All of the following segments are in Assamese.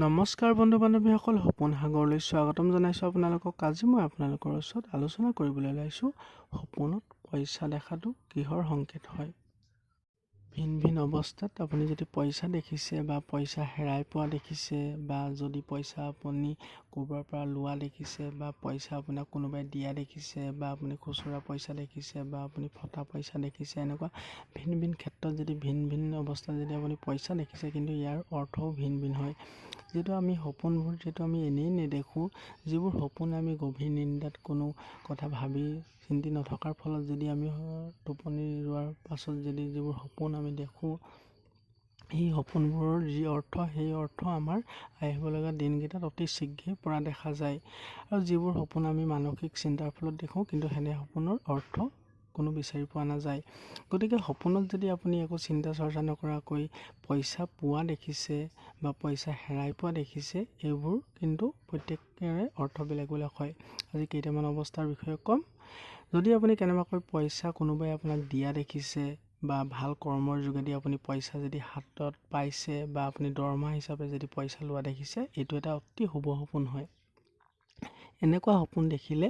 নমস্কাৰ বন্ধু বান্ধৱীসকল সপোন সাগৰলৈ স্বাগতম জনাইছোঁ আপোনালোকক। আজি মই আপোনালোকৰ ওচৰত আলোচনা কৰিবলৈ ওলাইছোঁ সপোনত পইচা দেখাটো কিহৰ সংকেত হয়? ভিন ভিন অৱস্থাত আপুনি যদি পইচা দেখিছে বা পইচা হেৰাই পোৱা দেখিছে বা যদি পইচা আপুনি ক'ৰবাৰ পৰা লোৱা দেখিছে বা পইচা আপোনাক কোনোবাই দিয়া দেখিছে বা আপুনি খুচুৰা পইচা দেখিছে বা আপুনি ফটা পইচা দেখিছে এনেকুৱা ভিন ভিন ক্ষেত্ৰত যদি ভিন ভিন অৱস্থাত যদি আপুনি পইচা দেখিছে কিন্তু ইয়াৰ অৰ্থও ভিন ভিন হয়। যিহেতু আমি সপোনবোৰ যিহেতু আমি এনেই নেদেখোঁ যিবোৰ সপোন আমি গভীৰ নিন্দাত কোনো কথা ভাবি চিন্তি নথকাৰ ফলত যদি আমি টোপনি ৰোৱাৰ পাছত যদি যিবোৰ সপোন আমি দেখোঁ সেই সপোনবোৰৰ যি অৰ্থ সেই অৰ্থ আমাৰ আহিব লগা দিনকেইটাত অতি শীঘ্ৰেই পৰা দেখা যায়। আৰু যিবোৰ সপোন আমি মানসিক চিন্তাৰ ফলত দেখোঁ কিন্তু সেনে সপোনৰ অৰ্থ কোনো বিচাৰি পোৱা নাযায়। গতিকে সপোনত যদি আপুনি একো চিন্তা চৰ্চা নকৰাকৈ পইচা পোৱা দেখিছে বা পইচা হেৰাই পোৱা দেখিছে এইবোৰ কিন্তু প্ৰত্যেকৰে অৰ্থ বেলেগ বেলেগ হয়। আজি কেইটামান অৱস্থাৰ বিষয়ে ক'ম। যদি আপুনি কেনেবাকৈ পইচা কোনোবাই আপোনাক দিয়া দেখিছে বা ভাল কৰ্মৰ যোগেদি আপুনি পইচা যদি হাতত পাইছে বা আপুনি দৰমহা হিচাপে যদি পইচা লোৱা দেখিছে এইটো এটা অতি শুভ সপোন হয়। এনেকুৱা সপোন দেখিলে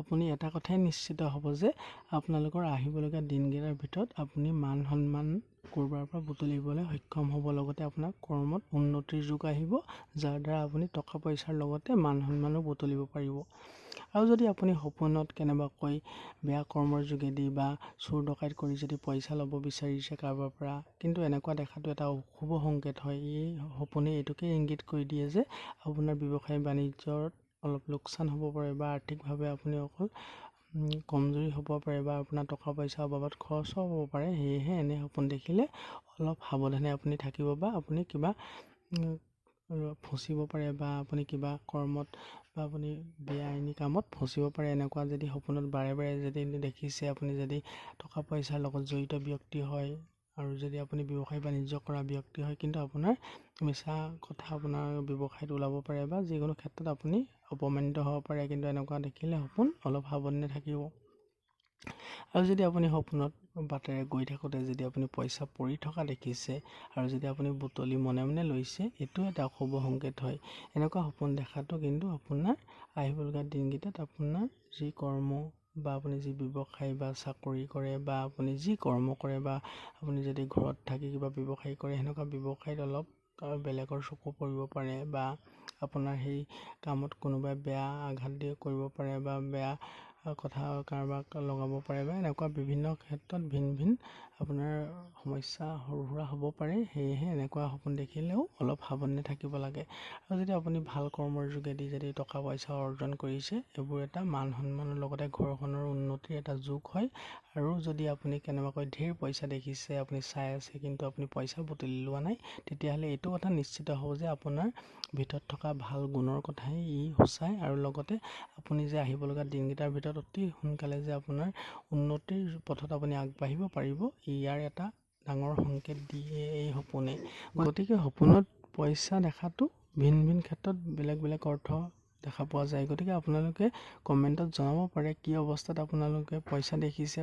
আপুনি এটা কথাই নিশ্চিত হ'ব যে আপোনালোকৰ আহিবলগীয়া দিনকেইটাৰ ভিতৰত আপুনি মান সন্মান ক'ৰবাৰ পৰা বুটলিবলৈ সক্ষম হ'ব। লগতে আপোনাৰ কৰ্মত উন্নতিৰ যুগ আহিব যাৰ দ্বাৰা আপুনি টকা পইচাৰ লগতে মান সন্মানো বুটলিব পাৰিব। আৰু যদি আপুনি সপোনত কেনেবাকৈ বেয়া কৰ্মৰ যোগেদি বা চোৰ ডকাইত কৰি যদি পইচা ল'ব বিচাৰিছে কাৰোবাৰ পৰা কিন্তু এনেকুৱা দেখাটো এটা অশুভ সংকেত হয়। এই সপোনে এইটোকে ইংগিত কৰি দিয়ে যে আপোনাৰ ব্যৱসায় বাণিজ্যত অলপ লোকচান হ'ব পাৰে বা আৰ্থিকভাৱে আপুনি অকল কমজুৰি হ'ব পাৰে বা আপোনাৰ টকা পইচা অবাবত খৰচো হ'ব পাৰে সেয়েহে এনে সপোন দেখিলে অলপ সাৱধানে আপুনি থাকিব বা আপুনি কিবা ফচিব পাৰে বা আপুনি কিবা কৰ্মত বা আপুনি বেআইনী কামত ফচিব পাৰে। এনেকুৱা যদি সপোনত বাৰে বাৰে যদি দেখিছে আপুনি যদি টকা পইচাৰ লগত জড়িত ব্যক্তি হয় আৰু যদি আপুনি ব্যৱসায় বাণিজ্য কৰা ব্যক্তি হয় কিন্তু আপোনাৰ মিছা কথা আপোনাৰ ব্যৱসায়ত ওলাব পাৰে বা যিকোনো ক্ষেত্ৰত আপুনি অপমানিত হ'ব পাৰে কিন্তু এনেকুৱা দেখিলে সপোন অলপ সাৱধানে থাকিব। আৰু যদি আপুনি সপোনত বাটেৰে গৈ থাকোঁতে যদি আপুনি পইচা পৰি থকা দেখিছে আৰু যদি আপুনি বুটলি মনে মনে লৈছে এইটো এটা শুভ সংকেত হয়। এনেকুৱা সপোন দেখাটো কিন্তু আপোনাৰ আহিবলগীয়া দিনকেইটাত আপোনাৰ যি কৰ্ম বা আপুনি যি ব্যৱসায় বা চাকৰি কৰে বা আপুনি যি কৰ্ম কৰে বা আপুনি যদি ঘৰত থাকি কিবা ব্যৱসায় কৰে সেনেকুৱা ব্যৱসায়ত অলপ বেলেগৰ চকু পৰিব পাৰে বা আপোনাৰ সেই কামত কোনোবাই বেয়া আঘাত দিয়ে কৰিব পাৰে বা বেয়া কথা কাৰোবাক লগাব পাৰে বা এনেকুৱা বিভিন্ন ক্ষেত্ৰত ভিন ভিন আপোনাৰ সমস্যা সৰু সুৰা হ'ব পাৰে সেয়েহে এনেকুৱা সপোন দেখিলেও অলপ সাৱধানে থাকিব লাগে। আৰু যদি আপুনি ভাল কৰ্মৰ যোগেদি যদি টকা পইচা অৰ্জন কৰিছে এইবোৰ এটা মান সন্মানৰ লগতে ঘৰখনৰ উন্নতিৰ এটা যুগ হয়। আৰু যদি আপুনি কেনেবাকৈ ধেৰ পইচা দেখিছে আপুনি চাই আছে কিন্তু আপুনি পইচা বুটলি লোৱা নাই তেতিয়াহ'লে এইটো কথা নিশ্চিত হ'ব যে আপোনাৰ ভিতৰত থকা ভাল গুণৰ কথাই ই সূচায়। আৰু লগতে আপুনি যে আহিবলগা দিনকেইটাৰ ভিতৰত অতি সোনকালে যে আপোনাৰ উন্নতিৰ পথত আপুনি আগবাঢ়িব পাৰিব ইয়াৰ এটা ডাঙৰ সংকেত দিয়ে এই সপোনে। গতিকে সপোনত পইচা দেখাটো ভিন ভিন ক্ষেত্ৰত বেলেগ বেলেগ অৰ্থ দেখা পোৱা যায়। গতিকে আপোনালোকে কমেণ্টত জনাব পাৰে কি অৱস্থাত আপোনালোকে পইচা দেখিছে।